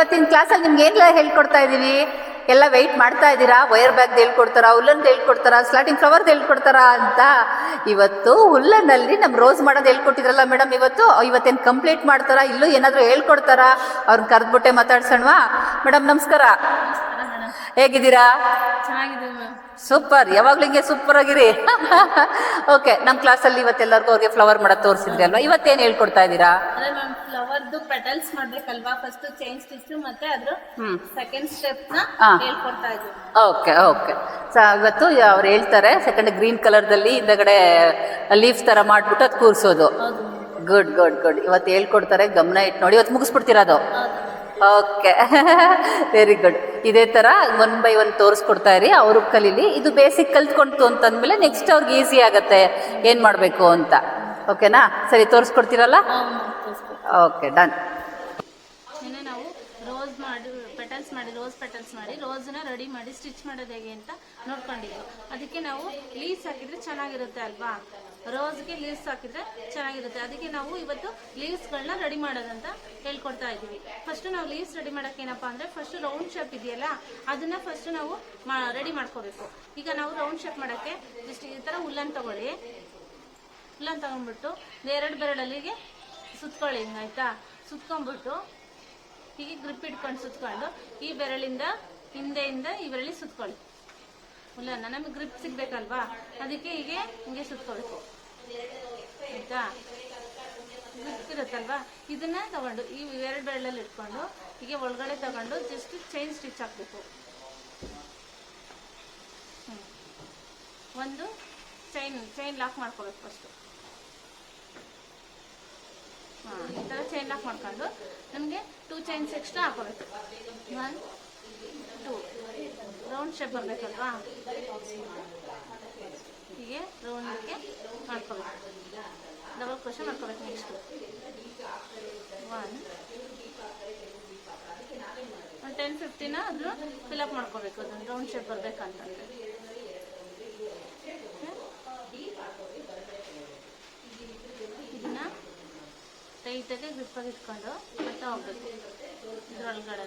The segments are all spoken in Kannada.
ಇವತ್ತಿನ ಕ್ಲಾಸಲ್ಲಿ ನಿಮ್ಗೆ ಏನೆಲ್ಲ ಹೇಳ್ಕೊಡ್ತಾ ಇದ್ದೀವಿ ಎಲ್ಲ ವೆಯ್ಟ್ ಮಾಡ್ತಾ ಇದ್ದೀರಾ? ವೈರ್ ಬ್ಯಾಗ್ ಹೇಳ್ಕೊಡ್ತಾರ ಹುಲ್ಲನ್ ಹೇಳ್ಕೊಡ್ತಾರ ಸ್ಲಾಟಿಂಗ್ ಫ್ಲವರ್ ಹೇಳ್ಕೊಡ್ತಾರ ಅಂತ ಇವತ್ತು ಹುಲ್ಲನಲ್ಲಿ ನಮ್ಮ ರೋಸ್ ಮಾಡೋದು ಹೇಳ್ಕೊಟ್ಟಿದ್ರಲ್ಲ ಮೇಡಮ್ ಇವತ್ತು? ಇವತ್ತೇನು ಕಂಪ್ಲೀಟ್ ಮಾಡ್ತಾರಾ? ಇಲ್ಲೂ ಏನಾದರೂ ಹೇಳ್ಕೊಡ್ತಾರಾ? ಅವ್ರನ್ನ ಕರೆದ್ಬಿಟ್ಟೆ ಮಾತಾಡ್ಸೋಣವಾ? ಮೇಡಮ್ ನಮಸ್ಕಾರ. ಹೇಗಿದ್ದೀರಾ? ಸೂಪರ್. ಯಾವಾಗ್ಲೂ ಹಿಂಗೆ ಸೂಪರ್ ಆಗಿರಿ. ಓಕೆ ನಮ್ಮ ಕ್ಲಾಸಲ್ಲಿ ಇವತ್ತೆಲ್ಲರಿಗೂ ಅವ್ರಿಗೆ ಫ್ಲವರ್ ಮಾಡೋದು ತೋರಿಸಿದ್ರಿ ಅಲ್ವಾ? ಇವತ್ತೇನ್ ಹೇಳ್ಕೊಡ್ತಾ ಇದ್ದೀರಾ? ಫ್ಲವರ್ದು ಪೆಟಲ್ಸ್ ಮಾಡ್ಬೇಕಲ್ವಾ? ಫಸ್ಟ್ ಚೈನ್ ಸ್ಟಿಚ್ ಮತ್ತೆ ಅದ್ರ ಸೆಕೆಂಡ್ ಸ್ಟೆಪ್ನ. ಹೇಳ್ಕೊಡ್ತಾ ಇದ್ದೀವಿ. ಓಕೆ ಓಕೆ ಸೊ ಇವತ್ತು ಅವ್ರು ಹೇಳ್ತಾರೆ ಸೆಕೆಂಡ್ ಗ್ರೀನ್ ಕಲರ್ದಲ್ಲಿ ಹಿಂದಗಡೆ ಲೀಫ್ ತರ ಮಾಡ್ಬಿಟ್ಟು ಅದು ಕೂರಿಸೋದು. ಗುಡ್ ಗುಡ್ ಗುಡ್ ಇವತ್ತು ಹೇಳ್ಕೊಡ್ತಾರೆ ಗಮನ ಇಟ್ಟು ನೋಡಿ. ಇವತ್ತು ಮುಗಿಸ್ಬಿಡ್ತೀರಾ ಅದು? ಓಕೆ ವೆರಿ ಗುಡ್ ಇದೇ ಥರ ಒನ್ ಬೈ ಒನ್ ತೋರಿಸ್ಕೊಡ್ತಾ ಇರಿ ಅವರು ಕಲೀಲಿ. ಇದು ಬೇಸಿಕ್ ಕಲ್ತ್ಕೊಂತು ಅಂತಂದಮೇಲೆ ನೆಕ್ಸ್ಟ್ ಅವ್ರಿಗೆ ಈಸಿ ಆಗುತ್ತೆ. ಏನು ಮಾಡಬೇಕು ಅಂತ. ಓಕೆನಾ ಸರಿ ತೋರಿಸ್ಕೊಡ್ತೀರಲ್ಲ? ಓಕೆ ಡನ್ ನಾವು ರೋಸ್ ಮಾಡಿ ಪೆಟಲ್ಸ್ ಮಾಡಿ ರೋಸ್ ಪೆಟಲ್ಸ್ ಮಾಡಿ ರೋಸ್ನ ರೆಡಿ ಮಾಡಿ ಸ್ಟಿಚ್ ಮಾಡೋದು ಹೇಗೆ ಅಂತ ನೋಡ್ಕೊಂಡಿದ್ವಿ ಅದಕ್ಕೆ ನಾವು ಲೀವ್ಸ್ ಹಾಕಿದ್ರೆ ಚೆನ್ನಾಗಿರುತ್ತೆ ಅಲ್ವಾ? ರೋಸ್ಗೆ ಲೀವ್ಸ್ ಹಾಕಿದ್ರೆ ಚೆನ್ನಾಗಿರುತ್ತೆ. ಅದಕ್ಕೆ ನಾವು ಇವತ್ತು ಲೀವ್ಸ್ಗಳನ್ನ ರೆಡಿ ಮಾಡೋದಂತ ಹೇಳ್ಕೊಡ್ತಾ ಇದ್ದೀವಿ. ಫಸ್ಟ್ ನಾವು ಲೀವ್ಸ್ ರೆಡಿ ಮಾಡೋಕೆ ಏನಪ್ಪಾ ಅಂದ್ರೆ ಫಸ್ಟ್ ರೌಂಡ್ ಶೇಪ್ ಇದೆಯಲ್ಲ, ಅದನ್ನ ಫಸ್ಟ್ ನಾವು ರೆಡಿ ಮಾಡ್ಕೋಬೇಕು. ಈಗ ನಾವು ರೌಂಡ್ ಶೇಪ್ ಮಾಡೋಕ್ಕೆ ಜಸ್ಟ್ ಈ ಥರ ಹುಲ್ಲನ್ನು ತಗೊಳ್ಳಿ. ಹುಲ್ಲನ್ನು ತಗೊಂಡ್ಬಿಟ್ಟು ಎರಡು ಬೆರಳಲ್ಲಿಗೆ ಸುತ್ಕೊಳ್ಳಿ ಹಿಂಗಾಯ್ತಾ ಸುತ್ಕೊಂಡ್ಬಿಟ್ಟು ಹೀಗೆ ಗ್ರಿಪ್ ಇಟ್ಕೊಂಡು ಸುತ್ಕೊಂಡು ಈ ಬೆರಳಿಂದ ಹಿಂದೆಯಿಂದ ಈ ಬೆರಳಿ ಸುತ್ಕೊಳ್ಳಿ. ಹುಲ್ಲನ್ನ ನಮಗೆ ಗ್ರಿಪ್ ಸಿಗ್ಬೇಕಲ್ವಾ? ಅದಕ್ಕೆ ಹೀಗೆ ಹಿಂಗೆ ಸುತ್ಕೊಳ್ಬೇಕು ಆಯ್ತಾ? ಗ್ರಿಪ್ ಇರುತ್ತಲ್ವಾ? ಇದನ್ನ ತಗೊಂಡು, ಈ ಎರಡು ಬೆರಳಲ್ಲಿ ಇಟ್ಕೊಂಡು, ಹೀಗೆ ಒಳಗಡೆ ತಗೊಂಡು ಜಸ್ಟ್ ಚೈನ್ ಸ್ಟಿಚ್ ಹಾಕ್ಬೇಕು. ಒಂದು ಚೈನ್ ಚೈನ್ ಲಾಕ್ ಮಾಡ್ಕೋಬೇಕು ಫಸ್ಟು ಹಾಂ, ಈ ಥರ ಚೈನ್ ಲಾಕ್ ಮಾಡ್ಕೊಂಡು, ನಮಗೆ ಟೂ ಚೈನ್ಸ್ ಎಕ್ಸ್ಟ್ರಾ ಹಾಕೋಬೇಕು. ಒನ್ ಟೂ ರೌಂಡ್ ಶೇಪ್ ಬರಬೇಕಲ್ವಾ? ಹೀಗೆ ರೌಂಡಕ್ಕೆ ಮಾಡ್ಕೋಬೇಕು. ಡಬಲ್ ಕ್ರೋಶ ಮಾಡ್ಕೋಬೇಕು ನೆಕ್ಸ್ಟು ಒನ್ ಒಂದು ಟೆನ್ ಫಿಫ್ಟಿನ ಅದನ್ನು ಫಿಲಪ್ ಮಾಡ್ಕೋಬೇಕು. ಅದನ್ನು ರೌಂಡ್ ಶೇಪ್ ಬರಬೇಕಂತಂದ್ರೆ. ಇದನ್ನ ಟೈಟಾಗಿ ಗ್ರಿಪ್ಪಾಗಿ ಇಟ್ಕೊಂಡು ಮತ್ತೆ ಹೋಗ್ಬೇಕು. ಇದ್ರೊಳಗಡೆ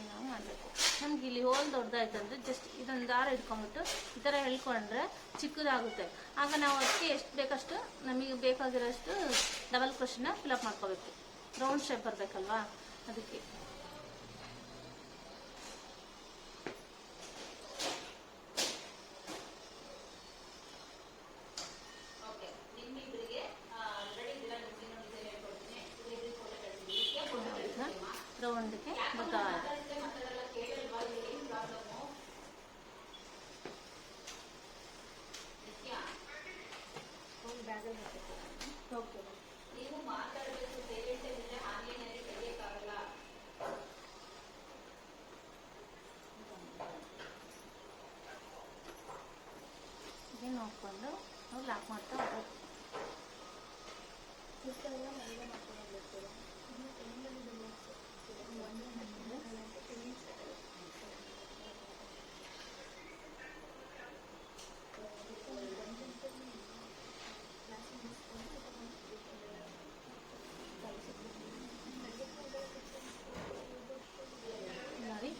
ಹೀಗೆ ನಾವು ಮಾಡಬೇಕು. ನಮ್ಗೆ ಇಲ್ಲಿ ಹೋಲ್ ದೊಡ್ಡದಾಯ್ತಂದ್ರೆ ಜಸ್ಟ್ ಇದೊಂದು ದಾರ ಇಟ್ಕೊಂಡ್ಬಿಟ್ಟು ಈ ಥರ ಹೇಳ್ಕೊಂಡ್ರೆ ಚಿಕ್ಕದಾಗುತ್ತೆ. ಆಗ ನಾವು ಅದಕ್ಕೆ ಎಷ್ಟು ಬೇಕಷ್ಟು, ನಮಗೆ ಬೇಕಾಗಿರೋಷ್ಟು ಡಬಲ್ ಕ್ರಷನ್ನ ಫಿಲಪ್ ಮಾಡ್ಕೋಬೇಕು. ರೌಂಡ್ ಶೇಪ್ ಬರಬೇಕಲ್ವಾ? ಅದಕ್ಕೆ ರೌಂಡ್ಗೆ ಬರ್ತಾ ಇದೆ ಹೀಗೆ ನೋಡ್ಕೊಂಡು ನಾವು ಲಾಕ್ ಮಾಡ್ತಾ ಹೋಗ್ಬೇಕು ನೋಡಿ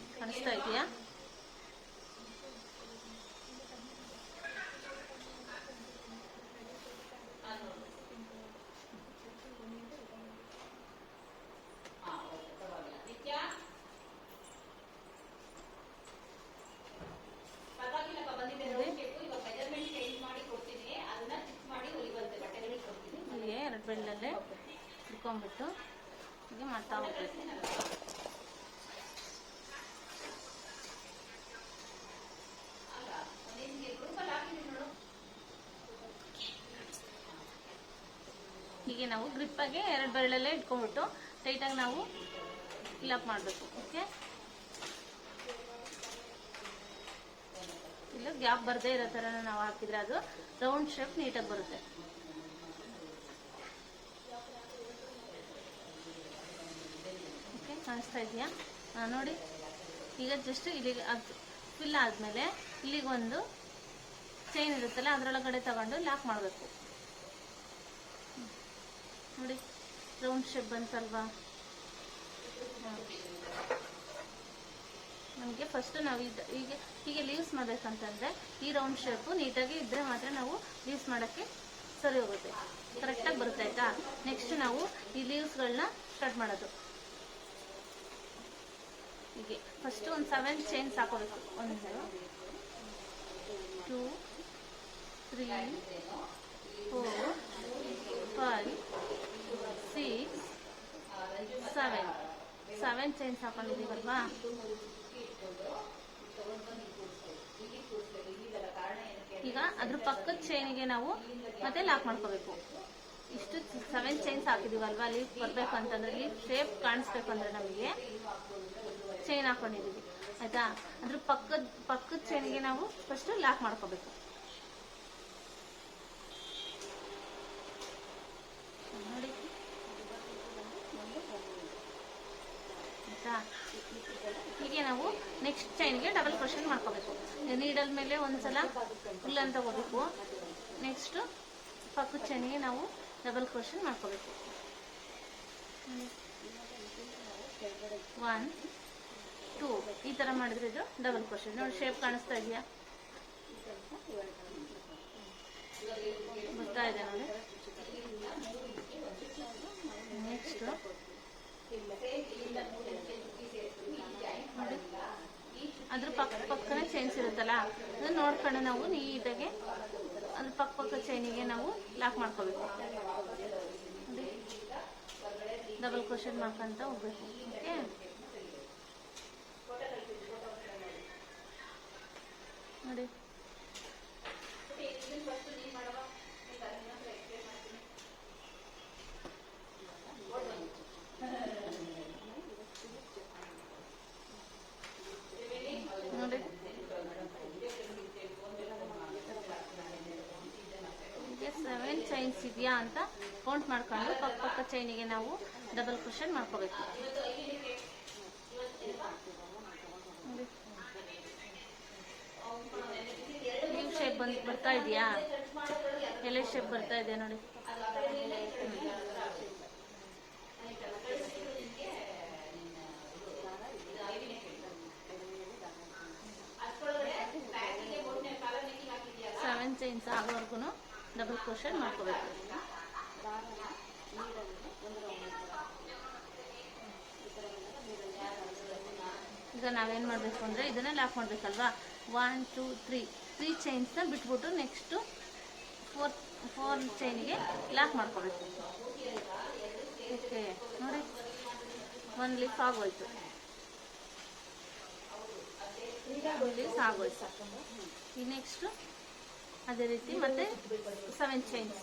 ಹೀಗೆ ಎರಡು ಬೆಳ್ಳಲ್ಲೇ ಇಟ್ಕೊಂಡ್ಬಿಟ್ಟು ಹೀಗೆ ಮಾಡ್ತಾ ಹೋಗ್ಬೇಕು. ಹೀಗೆ ನಾವು ಗ್ರಿಪ್ಪಾಗೆ ಎರಡು ಬೆರಳಲ್ಲೇ ಇಟ್ಕೊಂಡ್ಬಿಟ್ಟು ಟೈಟಾಗಿ ನಾವು ಫಿಲ್ ಅಪ್ ಮಾಡಬೇಕು ಓಕೆ ಇಲ್ಲ ಗ್ಯಾಪ್ ಬರದೇ ಇರೋ ಥರ ನಾವು ಹಾಕಿದ್ರೆ ಅದು ರೌಂಡ್ ಶೇಪ್ ನೀಟಾಗಿ ಬರುತ್ತೆ. ಓಕೆ ಕಾಣಿಸ್ತಾ ಇದೆಯಾ? ನೋಡಿ. ಈಗ ಜಸ್ಟ್ ಇಲ್ಲಿಗೆ ಅದು ಫಿಲ್ ಆದಮೇಲೆ ಇಲ್ಲಿಗೊಂದು ಚೈನ್ ಇರುತ್ತಲ್ಲ, ಅದರೊಳಗಡೆ ತಗೊಂಡು ಲಾಕ್ ಮಾಡಬೇಕು. ನೋಡಿ ರೌಂಡ್ ಶೇಪ್ ಬಂತಲ್ವಾ? ನಮಗೆ ಫಸ್ಟ್ ನಾವು ಇದು, ಹೀಗೆ ಹೀಗೆ ಲೀವ್ಸ್ ಮಾಡಬೇಕಂತಂದರೆ ಈ ರೌಂಡ್ ಶೇಪು ನೀಟಾಗಿ ಇದ್ರೆ ಮಾತ್ರ ನಾವು ಲೀವ್ಸ್ ಮಾಡೋಕ್ಕೆ ಸರಿ ಹೋಗುತ್ತೆ. ಕರೆಕ್ಟಾಗಿ ಬರುತ್ತೆ ಆಯ್ತಾ? ನೆಕ್ಸ್ಟ್ ನಾವು ಈ ಲೀವ್ಸ್ಗಳನ್ನ ಕಟ್ ಮಾಡೋದು. ಹೀಗೆ ಫಸ್ಟ್ ಒಂದು ಸೆವೆನ್ ಚೈನ್ಸ್ ಹಾಕೋಬೇಕು. ಒಂದು two three four five six seven seven chains ಹಾಕೊಂಡಿದ್ದೀವಲ್ವಾ ಈಗ ಅದ್ರ ಪಕ್ಕದ ಚೈನಿಗೆ ನಾವು ಮತ್ತೆ ಲಾಕ್ ಮಾಡ್ಕೋಬೇಕು. ಇಷ್ಟು ಸೆವೆನ್ ಚೈನ್ಸ್ ಹಾಕಿದೀವಲ್ವಾ? ಲೀಫ್ ಬರಬೇಕು ಅಂತಂದ್ರೆ ಲೀಫ್ ಶೇಪ್ ಕಾಣಿಸ್ಬೇಕು ಅಂದ್ರೆ ನಮಗೆ ಚೈನ್ ಹಾಕೊಂಡಿದೀವಿ. ಆಯ್ತಾ? ಅದ್ರ ಪಕ್ಕದ ಪಕ್ಕದ ಚೈನಿಗೆ ನಾವು ಫಸ್ಟ್ ಲಾಕ್ ಮಾಡ್ಕೋಬೇಕು ನೋಡಿ ಆಯ್ತಾ? ಹೀಗೆ ನಾವು ನೆಕ್ಸ್ಟ್ ಚೈನ್ಗೆ ಡಬಲ್ ಕ್ರೋಷನ್ ಮಾಡ್ಕೋಬೇಕು. ನೀಡಲ್ ಮೇಲೆ ಒಂದ್ಸಲ ಅಂತ ಹೋಗಬೇಕು ನೆಕ್ಸ್ಟ್ ಪಕ್ಕ ಚೈನಿಗೆ ನಾವು ಡಬಲ್ ಕ್ರೋಷನ್ ಮಾಡ್ಕೋಬೇಕು. ಒನ್ ಟೂ ಈ ಥರ ಮಾಡಿದ್ರೆ ಇದು ಡಬಲ್ ಕ್ರೋಷನ್ ನೋಡಿ ಶೇಪ್ ಕಾಣಿಸ್ತಾ ಇದೆಯಾ? ಬರ್ತಾ ಇದೆ ನೋಡಿ ನೆಕ್ಸ್ಟ್ ನೋಡಿ ಅದ್ರ ಪಕ್ಕ ಪಕ್ಕನೇ ಚೈನ್ಸ್ ಇರುತ್ತಲ್ಲ ನೋಡ್ಕೊಂಡು ನಾವು ನೀಟಾಗಿ ಅದು ಪಕ್ಕ ಪಕ್ಕ ಚೈನಿಗೆ ನಾವು ಲಾಕ್ ಮಾಡ್ಕೋಬೇಕು. ಡಬಲ್ ಕ್ವಶನ್ ಮಾಡ್ಕೊಂತ ಹೋಗ್ಬೇಕು. ಓಕೆ ನೋಡಿ ನೋಡಿ ಹೀಗೆ ಇದೆಯಾ ಅಂತ ಕೌಂಟ್ ಮಾಡ್ಕೊಂಡು ಪಕ್ಕ ಪಕ್ಕ ಚೈನಿಗೆ ನಾವು ಡಬಲ್ ಕ್ರೋಶನ್ ಮಾಡ್ಕೋಬೇಕು. ನ್ಯೂ ಶೇಪ್ ಬಂದ್ ಬರ್ತಾ ಇದೆಯಾ? ಎಲೆ ಶೇಪ್ ಬರ್ತಾ ಇದೆ ನೋಡಿ. ಸೆವೆನ್ ಚೈನ್ಸ್ ಆಗೋವರೆಗೂ ಡಬಲ್ ಕ್ರೋಷನ್ ಮಾಡ್ಕೋಬೇಕು. ಈಗ ನಾವೇನು ಮಾಡಬೇಕು ಅಂದರೆ ಇದನ್ನೇ ಲಾಕ್ ಮಾಡಬೇಕಲ್ವಾ? ಒನ್ ಟೂ ತ್ರೀ ತ್ರೀ ಚೈನ್ಸ್ನ ಬಿಟ್ಬಿಟ್ಟು ನೆಕ್ಸ್ಟು ಫೋರ್ ಫೋರ್ ಚೈನಿಗೆ ಲಾಕ್ ಮಾಡ್ಕೋಬೇಕು. ಓಕೆ ನೋಡಿ. ಒಂದು ಲೀಫ್ ಆಗೋಯ್ತು. ಒಂದು ಲೀಫ್ ಆಗೋಯ್ತು. ಈ ನೆಕ್ಸ್ಟು ಅದೇ ರೀತಿ ಮತ್ತೆ seven chains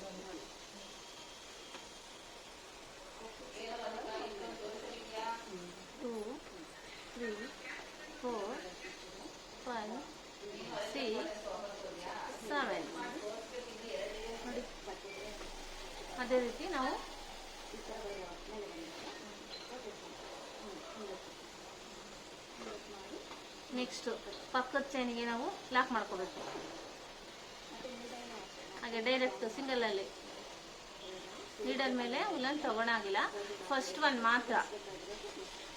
two three four five six seven ನೋಡಿ. ಅದೇ ರೀತಿ ನಾವು ನೆಕ್ಸ್ಟ್ ಪಕ್ಕದ ಚೈನಿಗೆ ನಾವು ಲಾಕ್ ಮಾಡ್ಕೋಬೇಕು. ಹಾಗೆ ಡೈರೆಕ್ಟ್ ಸಿಂಗಲ್ ಅಲ್ಲಿ. ನೀಡಲ್ ಮೇಲೆ ಉಲ್ಲನ್ ತಗೊಳಾಗಿಲ್ಲ ಫಸ್ಟ್ ಒನ್ ಮಾತ್ರ.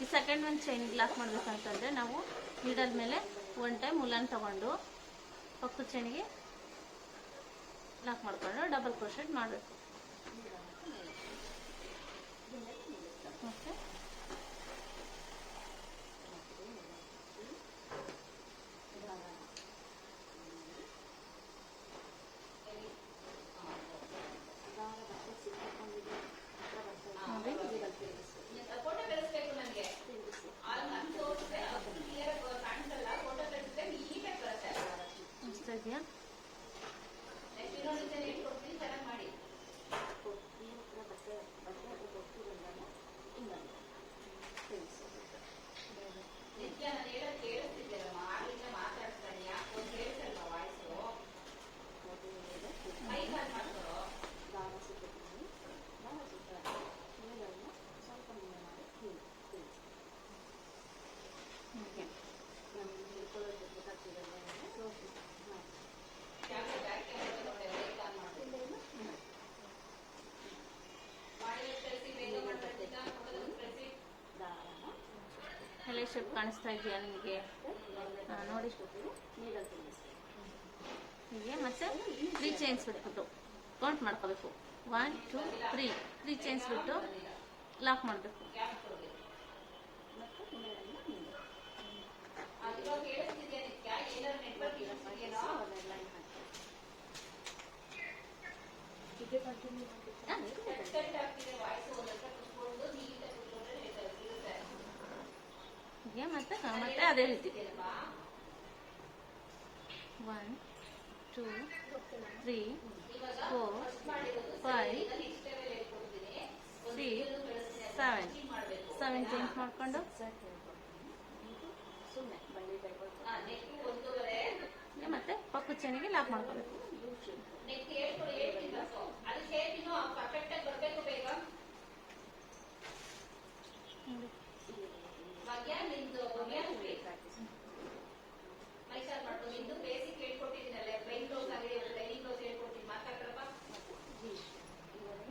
ಈ ಸೆಕೆಂಡ್ ಒನ್ ಚೈನ್ ಲಾಕ್ ಮಾಡ್ಬೇಕಂತಂದ್ರೆ ನಾವು ನೀಡಲ್ ಮೇಲೆ ಒನ್ ಟೈಮ್ ಉಲ್ಲನ್ ತಗೊಂಡು ಪಕ್ಕದ ಚೈನಿಗೆ ಲಾಕ್ ಮಾಡ್ಕೊಂಡು ಡಬಲ್ ಕ್ರೋಶೆಟ್ ಮಾಡಬೇಕು. ಓಕೆ ನೋಡಿ ಅನಿಸ್ತಾ ಇದೆಯಾ ಶೇಪ್ ಕಾಣಿಸ್ತಾ ಇದೆಯಾ ನಿಮಗೆ? ನೋಡಿ. ಹೀಗೆ ಮತ್ತೆ ತ್ರೀ ಚೈನ್ಸ್ ಬಿಟ್ಬಿಟ್ಟು ಕೌಂಟ್ ಮಾಡ್ಕೋಬೇಕು. One two three three chains ಬಿಟ್ಟು ಲಾಕ್ ಮಾಡಬೇಕು. ಹೀಗೆ ಮತ್ತೆ ಮತ್ತೆ ಅದೇ ರೀತಿ. One two three four five six seven seven change ಮಾಡಿಕೊಂಡು. ಮತ್ತೆ ಪಕ್ಕು ಚೆನ್ನಿಗೆ ಲಾಕ್ ಮಾಡ್ಕೋಬೇಕು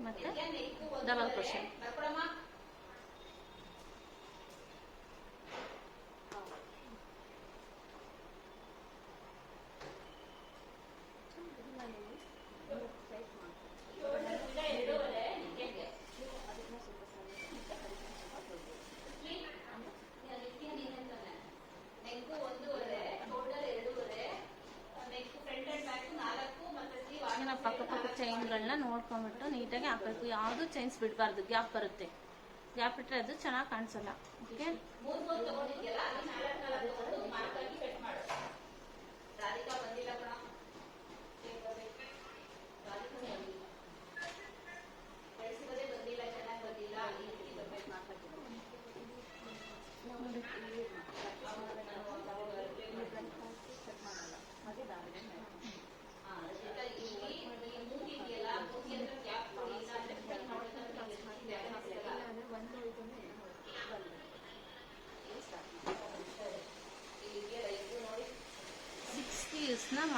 ಮತ್ತೆ ಡಬಲ್ ಕ್ವಶನ್ ಇನ್ನು ಪಕ್ಕ ಪಕ್ಕ ನೋಡ್ಕೊಂಡ್ಬಿಟ್ಟು ನೀಟಾಗಿ ಹಾಕಬೇಕು ಯಾವುದು ಚೈನ್ಸ್ ಬಿಡಬಾರ್ದು ಗ್ಯಾಪ್ ಬರುತ್ತೆ. ಗ್ಯಾಪ್ ಇಟ್ಟರೆ ಅದು ಚೆನ್ನಾಗಿ ಕಾಣಿಸಲ್ಲ. ಓಕೆ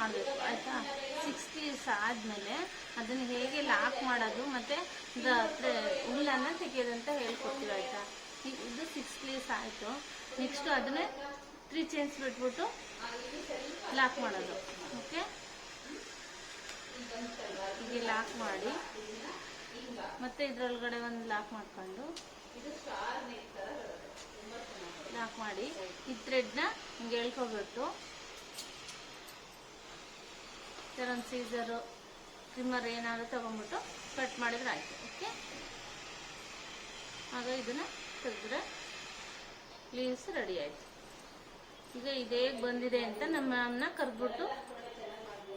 ಮಾಡಬೇಕು ಆಯಿತಾ? ಸಿಕ್ಸ್ ಪೀಸ್ ಆದಮೇಲೆ ಅದನ್ನು ಹೇಗೆ ಲಾಕ್ ಮಾಡೋದು ಮತ್ತು ಹುಲ್ಲನ್ನು ತೆಗೆಯೋದಂತ ಹೇಳ್ಕೊಡ್ತೀವಿ, ಆಯಿತಾ? ಇದು ಸಿಕ್ಸ್ ಪೀಸ್ ಆಯಿತು. ನೆಕ್ಸ್ಟು ಅದನ್ನೇ ತ್ರೀ ಚೈನ್ಸ್ ಬಿಟ್ಬಿಟ್ಟು ಲಾಕ್ ಮಾಡೋದು ಓಕೆ ಹೀಗೆ ಲಾಕ್ ಮಾಡಿ, ಮತ್ತೆ ಇದರೊಳಗಡೆ ಒಂದು ಲಾಕ್ ಮಾಡ್ಕೊಂಡು ಲಾಕ್ ಮಾಡಿ, ಈ ಥ್ರೆಡ್ನ ಹಿಂಗೆ ಎಳ್ಕೊಬಿಟ್ಟು ಒಂದು ಸೀಸರು ಟ್ರಿಮ್ಮರ್ ಏನಾದರೂ ತಗೊಂಡ್ಬಿಟ್ಟು ಕಟ್ ಮಾಡಿದ್ರೆ ಆಯಿತು ಓಕೆ ಆಗ ಇದನ್ನು ತೆಗೆದ್ರೆ ಲೀವ್ಸ್ ರೆಡಿ ಆಯಿತು. ಈಗ ಇದು ಹೇಗೆ ಬಂದಿದೆ ಅಂತ ನಮ್ಮ ಮ್ಯಾಮ್ನ ಕರೆದ್ಬಿಟ್ಟು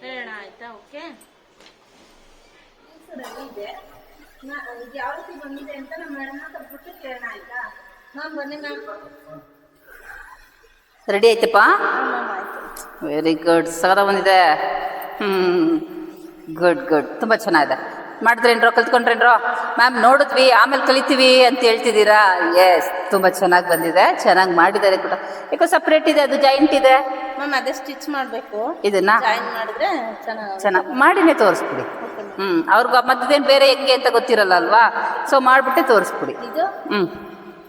ಹೇಳೋಣ ಆಯಿತಾ ಓಕೆ ಇದೆ. ನಾ- ಇದು ಯಾವ ರೀತಿ ಬಂದಿದೆ ಅಂತ ನಮ್ಮ ಮೇಡಮ್ನ ಕರ್ಬಿಟ್ಟು ಕೇಳೋಣ ಆಯ್ತಾ? ಮ್ಯಾಮ್ ಬನ್ನಿ ಮ್ಯಾಮ್ ರೆಡಿ ಆಯ್ತಪ್ಪ? ವೆರಿ ಗುಡ್ ಸಗದ ಬಂದಿದೆ. ಹ್ಞೂ ಗುಡ್ ಗುಡ್ ತುಂಬ ಚೆನ್ನಾಗಿದೆ. ಮಾಡಿದ್ರೇನ್ರೋ ಕಲ್ತ್ಕೊಂಡ್ರೇನ್ರೋ ಮ್ಯಾಮ್ ನೋಡಿದ್ವಿ ಆಮೇಲೆ ಕಲಿತೀವಿ ಅಂತ ಹೇಳ್ತಿದ್ದೀರಾ? ಎಸ್ ತುಂಬ ಚೆನ್ನಾಗಿ ಬಂದಿದೆ. ಚೆನ್ನಾಗಿ ಮಾಡಿದ್ದಾರೆ ಕೂಡ. ಯಾಕೋ ಸಪ್ರೇಟ್ ಇದೆ ಅದು ಜಾಯಿಂಟ್ ಇದೆ? ಮ್ಯಾಮ್ ಅದೇ ಸ್ಟಿಚ್ ಮಾಡಬೇಕು. ಇದನ್ನ? ಜಾಯಿನ್ ಮಾಡಿದ್ರೆ ಚೆನ್ನಾಗಿ ಚೆನ್ನಾಗಿ ಮಾಡಿನೇ ತೋರಿಸ್ಬಿಡಿ. ಹ್ಞೂ ಅವ್ರಿಗೆ ಮಧ್ಯದೇನು ಬೇರೆ ಹೆಂಗೆ ಅಂತ ಗೊತ್ತಿರಲ್ಲ ಅಲ್ವಾ? ಸೊ ಮಾಡಿಬಿಟ್ಟೆ ತೋರಿಸ್ಬಿಡಿ. ಇದು? ಹ್ಞೂ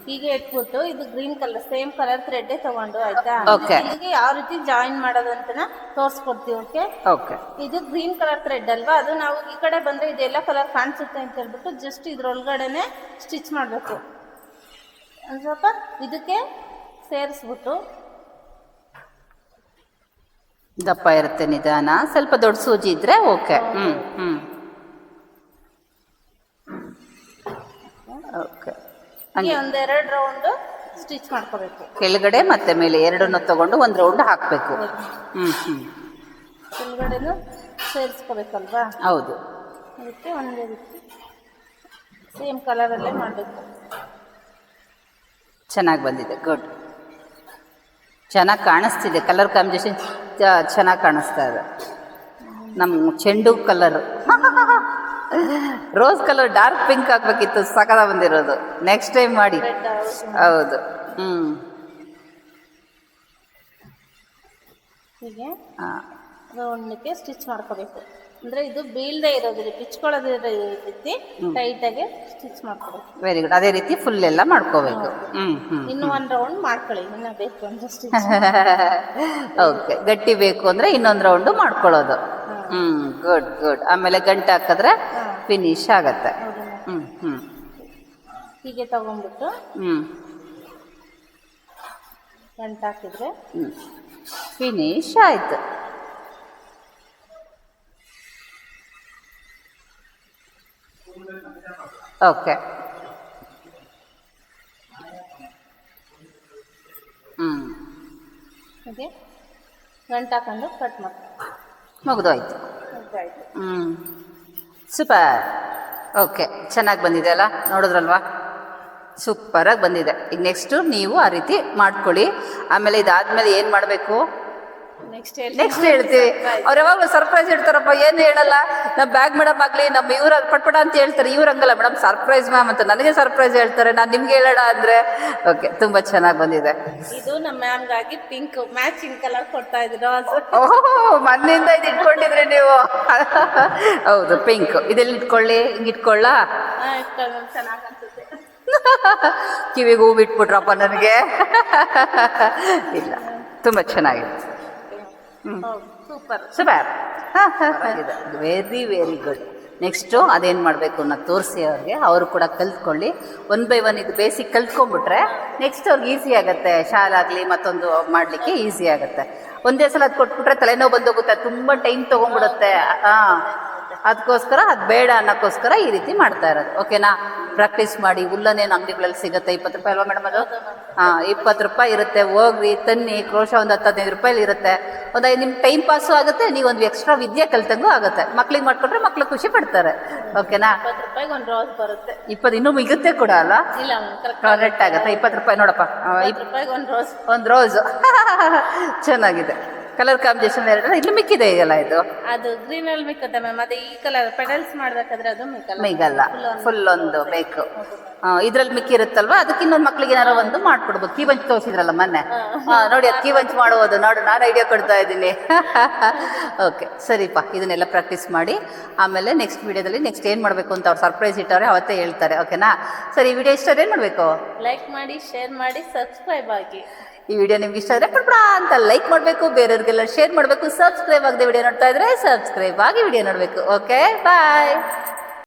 ಹೀಗೆ ಇಟ್ಬಿಟ್ಟು ಇದು green colour same colour thread ತಗೊಂಡು ಆಯ್ತಾ? Okay. ಇಲ್ಲಿಗೆ ಯಾವ ರೀತಿ ಜಾಯಿನ್ ಮಾಡೋದು ಅಂತ ತೋರಿಸ್ಕೊಡ್ತೀವಿ ಓಕೆ ಓಕೆ ಇದು ಗ್ರೀನ್ ಕಲರ್ ಥ್ರೆಡ್ ಅಲ್ವಾ? ಅದು ನಾವು ಈ ಕಡೆ ಬಂದ್ರೆ ಇದೆಲ್ಲ ಕಲರ್ ಕಾಣಿಸುತ್ತೆ ಅಂತ ಹೇಳ್ಬಿಟ್ಟು ಜಸ್ಟ್ ಇದ್ರೊಳಗಡೆನೆ ಸ್ಟಿಚ್ ಮಾಡಬೇಕು. ಒಂದು ಸ್ವಲ್ಪ ಇದಕ್ಕೆ ಸೇರಿಸ್ಬಿಟ್ಟು. ದಪ್ಪ ಇರುತ್ತೆ ನಿಧಾನ. ಸ್ವಲ್ಪ ದೊಡ್ಡ ಸೂಜಿ ಇದ್ರೆ ಓಕೆ ಹ್ಮ್ ಹ್ಮ್. ಓಕೆ ಹೀಗೆ ಒಂದೆರಡು ರೌಂಡ್ ಸ್ಟಿಚ್ ಮಾಡ್ಕೋಬೇಕು. ಕೆಳಗಡೆ ಮತ್ತೆ ಮೇಲೆ ಎರಡನ್ನು ತಗೊಂಡು ಒಂದು ರೌಂಡ್ ಹಾಕಬೇಕು. ಹ್ಞೂ ಹ್ಞೂ ಕೆಳಗಡೆನು ಸೇರಿಸ್ಕೋಬೇಕಲ್ವಾ? ಹೌದು. ಅದಕ್ಕೆ ಒಂದೇ ರೀತಿ ಸೇಮ್ ಕಲರಲ್ಲೇ ಮಾಡಬೇಕು. ಚೆನ್ನಾಗಿ ಬಂದಿದೆ. ಗುಡ್ ಚೆನ್ನಾಗಿ ಕಾಣಿಸ್ತಿದೆ. ಕಲರ್ ಕಾಂಬಿನೇಷನ್ ಚೆನ್ನಾಗಿ ಕಾಣಿಸ್ತಾ ಇದೆ. ನಮ್ಮ ಚೆಂಡು colour rose colour dark pink ಹಾಕ್ಬೇಕಿತ್ತು ಸಕದ ಬಂದಿರೋದು. ನೆಕ್ಸ್ಟ್ ಟೈಮ್ ಮಾಡಿ. ಹೌದು. ಹ್ಞೂ ಹೀಗೆ ರೌಂಡಕ್ಕೆ ಸ್ಟಿಚ್ ಮಾಡ್ಕೋಬೇಕು. ಅಂದ್ರೆ ಇದು ಬೀಳ್ದೆ ಇರೋದಿಲ್ಲ ಬಿಚ್ಕೊಳ್ಳೋದು ರೀತಿ ಟೈಟಾಗಿ ಸ್ಟಿಚ್ ಮಾಡ್ಕೋಬೇಕು. ವೆರಿ ಗುಡ್ ಅದೇ ರೀತಿ ಫುಲ್ ಎಲ್ಲ ಮಾಡ್ಕೋಬೇಕು. ಹ್ಮ್ ಹ್ಮ್ ಇನ್ನು ಒಂದ್ ರೌಂಡ್ ಮಾಡ್ಕೊಳ್ಳಿ. ಇನ್ನ ಬೇಕು ಅಂದ್ರೆ ಸ್ಟಿಚ್ ಓಕೆ ಗಟ್ಟಿ ಬೇಕು ಅಂದ್ರೆ ಇನ್ನೊಂದು ರೌಂಡ್ ಮಾಡ್ಕೊಳ್ಳೋದು. ಹ್ಮ್ ಗುಡ್ ಗುಡ್ ಆಮೇಲೆ ಗಂಟೆ ಹಾಕಿದ್ರೆ ಫಿನಿಶ್ ಆಗತ್ತೆ. ಹ್ಮ್ ಹ್ಞೂ ಹೀಗೆ ತಗೊಂಡ್ಬಿಟ್ಟು ಹ್ಮ್. ಗಂಟು ಹಾಕಿದ್ರೆ? ಹ್ಮ್. ಫಿನಿಶ್ ಆಯ್ತು. ಓಕೆ ಹ್ಮ್. ಹೀಗೆ ಗಂಟು ಹಾಕೊಂಡು ಕಟ್ ಮಾಡಿ ಮುಗಿದೋಯ್ತು. ಆಯ್ತು ಹ್ಮ್. ಸೂಪರ್ ಓಕೆ ಚೆನ್ನಾಗಿ ಬಂದಿದೆ ಅಲ್ಲ? ನೋಡಿದ್ರಲ್ವಾ? ಸೂಪರಾಗಿ ಬಂದಿದೆ. ಈಗ ನೆಕ್ಸ್ಟು ನೀವು ಆ ರೀತಿ ಮಾಡ್ಕೊಳ್ಳಿ. ಆಮೇಲೆ ಇದಾದಮೇಲೆ ಏನು ಮಾಡಬೇಕು? ನೆಕ್ಸ್ಟ್ ನೆಕ್ಸ್ಟ್ ಹೇಳ್ತೀವಿ ಅವ್ರು ಯಾವಾಗಲೂ ಸರ್ಪ್ರೈಸ್ ಇಡ್ತಾರಪ್ಪ ಏನು ಹೇಳಲ್ಲ. ನಮ್ಮ ಬ್ಯಾಗ್ ಮೇಡಮ್ ಆಗಲಿ ನಮ್ಮ ಇವ್ರ ಪಟ್ಪಟ ಅಂತ ಹೇಳ್ತಾರೆ. ಇವ್ರು ಹಂಗಲ್ಲ ಮೇಡಮ್ ಸರ್ಪ್ರೈಸ್ ಮ್ಯಾಮ್ ಅಂತ. ನನಗೆ ಸರ್ಪ್ರೈಸ್ ಹೇಳ್ತಾರೆ. ನಾನು ನಿಮ್ಗೆ ಹೇಳೋಣ ಅಂದ್ರೆ. ಓಕೆ ತುಂಬಾ ಚೆನ್ನಾಗಿ ಬಂದಿದೆ. ಇದು ನಮ್ಮ ಮ್ಯಾಮ್ಗಾಗಿ ಪಿಂಕ್ ಮ್ಯಾಚಿಂಗ್ ಕಲರ್ ಕೊಡ್ತಾ ಇದ್ರು. ಓಹೋ ಮೊನ್ನೆಯಿಂದ ಇದು ಇಟ್ಕೊಂಡಿದ್ರಿ ನೀವು. ಹೌದು ಪಿಂಕ್ ಇದೆಲ್ಲ ಇಟ್ಕೊಳ್ಳಿ ಹಿಂಗೆ ಇಟ್ಕೊಳ್ಳಾ? ಚೆನ್ನಾಗಿ ಅನ್ಸುತ್ತೆ. ಕಿವಿಗೆ ಹೂ ಬಿಟ್ಬಿಟ್ರಪ್ಪ ನನಗೆ. ಇಲ್ಲ ತುಂಬ ಚೆನ್ನಾಗಿದೆ. Super super very very good next ಅದೇನು ಮಾಡಬೇಕು ಅನ್ನೋದು ತೋರಿಸಿ ಅವ್ರಿಗೆ. ಅವರು ಕೂಡ ಕಲ್ತ್ಕೊಳ್ಳಿ. ಒನ್ ಬೈ ಒನ್ ಇದು ಬೇಸಿಕ್ ಕಲ್ತ್ಕೊಂಡ್ಬಿಟ್ರೆ ನೆಕ್ಸ್ಟ್ ಅವ್ರಿಗೆ ಈಸಿ ಆಗುತ್ತೆ. ಶಾಲಾಗಲಿ ಮತ್ತೊಂದು ಮಾಡಲಿಕ್ಕೆ ಈಸಿ ಆಗುತ್ತೆ. ಒಂದೇ ಸಲ ಅದು ಕೊಟ್ಬಿಟ್ರೆ ತಲೆನೋವು ಬಂದೋಗುತ್ತೆ. ತುಂಬ ಟೈಮ್ ತೊಗೊಂಡ್ಬಿಡುತ್ತೆ. ಹಾಂ ಅದಕ್ಕೋಸ್ಕರ ಅದು ಬೇಡ ಅನ್ನೋಕ್ಕೋಸ್ಕರ ಈ ರೀತಿ ಮಾಡ್ತಾ ಇರೋದು. ಓಕೆನಾ ಪ್ರಾಕ್ಟೀಸ್ ಮಾಡಿ ಉಲ್ಲನೇನು ಅಂಗಡಿಗಳಲ್ಲಿ ಸಿಗುತ್ತೆ ಇಪ್ಪತ್ತು ರೂಪಾಯಿ ಅಲ್ವಾ ಮೇಡಮ್ ಅದು? ಹಾಂ ಇಪ್ಪತ್ತು ರೂಪಾಯಿ ಇರುತ್ತೆ ಹೋಗ್ರಿ ತನ್ನಿ ಕ್ರೋಶ ಒಂದು ಹತ್ತು ಹದಿನೈದು ರೂಪಾಯಿ ಇರುತ್ತೆ. ಒಂದು ಐದು ನಿಮ್ಮ ಟೈಮ್ ಪಾಸು ಆಗುತ್ತೆ ನೀವು ಒಂದು ಎಕ್ಸ್ಟ್ರಾ ವಿದ್ಯೆ ಕಲಿತಂಗೂ ಆಗುತ್ತೆ. ಮಕ್ಳಿಗೆ ಮಾಡಿಕೊಟ್ರೆ ಮಕ್ಳು ಖುಷಿ ಪಡ್ತಾರೆ. ಓಕೆನಾ ಇಪ್ಪತ್ತು ರೂಪಾಯಿಗೆ ಒಂದು ರೋಸ್ ಬರುತ್ತೆ. ಇಪ್ಪತ್ತು ಇನ್ನೂ ಮಿಗುತ್ತೆ ಕೂಡ ಅಲ್ಲ? ಇಲ್ಲ ಕರೆಕ್ಟ್ ಆಗುತ್ತೆ. ಇಪ್ಪತ್ತು ರೂಪಾಯಿ ನೋಡಪ್ಪ. ಒಂದು ರೋಸ್ ಒಂದು ರೋಸು ಚೆನ್ನಾಗಿದೆ. ಕಲರ್ ಕಾಂಬಿನೇಷನ್ ಎರಡು ಇಲ್ಲಿ ಮಿಕ್ಕಿದೆ ಇದೆಯಲ್ಲ ಇದು. ಅದು ಗ್ರೀನ್ ಅಲ್ಲಿ ಮಿಕ್ಕುತ್ತೆ ಮ್ಯಾಮ್ ಅದೇ ಈ ಕಲರ್ ಪೆಡಲ್ಸ್ ಮಾಡ್ಬೇಕಾದ್ರೆ ಅದು ಮಿಕ್ಕಲ್ಲ. ಮಿಗಲ್ಲ ಫುಲ್ ಒಂದು ಬೇಕು. ಇದ್ರಲ್ಲಿ ಮಿಕ್ಕಿ ಇರುತ್ತಲ್ವಾ ಅದಕ್ಕೆ ಇನ್ನೊಂದು ಮಕ್ಳಿಗೆ ಏನಾರ ಒಂದು ಮಾಡ್ಕೊಡ್ಬೋದು ಕೀ ಬಂಚ್ ತೋರಿಸಿದ್ರಲ್ಲ ಮೊನ್ನೆ. ನೋಡಿ ಅದು ಕೀವಂಚ್ ಮಾಡುವುದು. ನೋಡು ನಾನು ಐಡಿಯಾ ಕೊಡ್ತಾ ಇದ್ದೀನಿ. ಓಕೆ ಸರಿಪಾ ಇದನ್ನೆಲ್ಲ ಪ್ರಾಕ್ಟೀಸ್ ಮಾಡಿ. ಆಮೇಲೆ ನೆಕ್ಸ್ಟ್ ವಿಡಿಯೋದಲ್ಲಿ ನೆಕ್ಸ್ಟ್ ಏನು ಮಾಡಬೇಕು ಅಂತ ಅವ್ರು ಸರ್ಪ್ರೈಸ್ ಇಟ್ಟವ್ರೆ ಅವತ್ತೇ ಹೇಳ್ತಾರೆ. ಓಕೆನಾ ಸರಿ ಈ ವಿಡಿಯೋ ಇಷ್ಟ ಏನು ಮಾಡಬೇಕು? ಲೈಕ್ ಮಾಡಿ ಶೇರ್ ಮಾಡಿ ಸಬ್ಸ್ಕ್ರೈಬ್ ಆಗಿ. ಈ ವಿಡಿಯೋ ನಿಮ್ಗೆ ಇಷ್ಟ ಆದರೆ ಪಡ್ಪಡ ಅಂತ ಲೈಕ್ ಮಾಡಬೇಕು, ಬೇರೆಯವ್ರಿಗೆಲ್ಲ ಶೇರ್ ಮಾಡಬೇಕು ಸಬ್ಸ್ಕ್ರೈಬ್ ಆಗದೆ ವಿಡಿಯೋ ನೋಡ್ತಾ ಇದ್ರೆ ಸಬ್ಸ್ಕ್ರೈಬ್ ಆಗಿ ವಿಡಿಯೋ ನೋಡಬೇಕು. Okay bye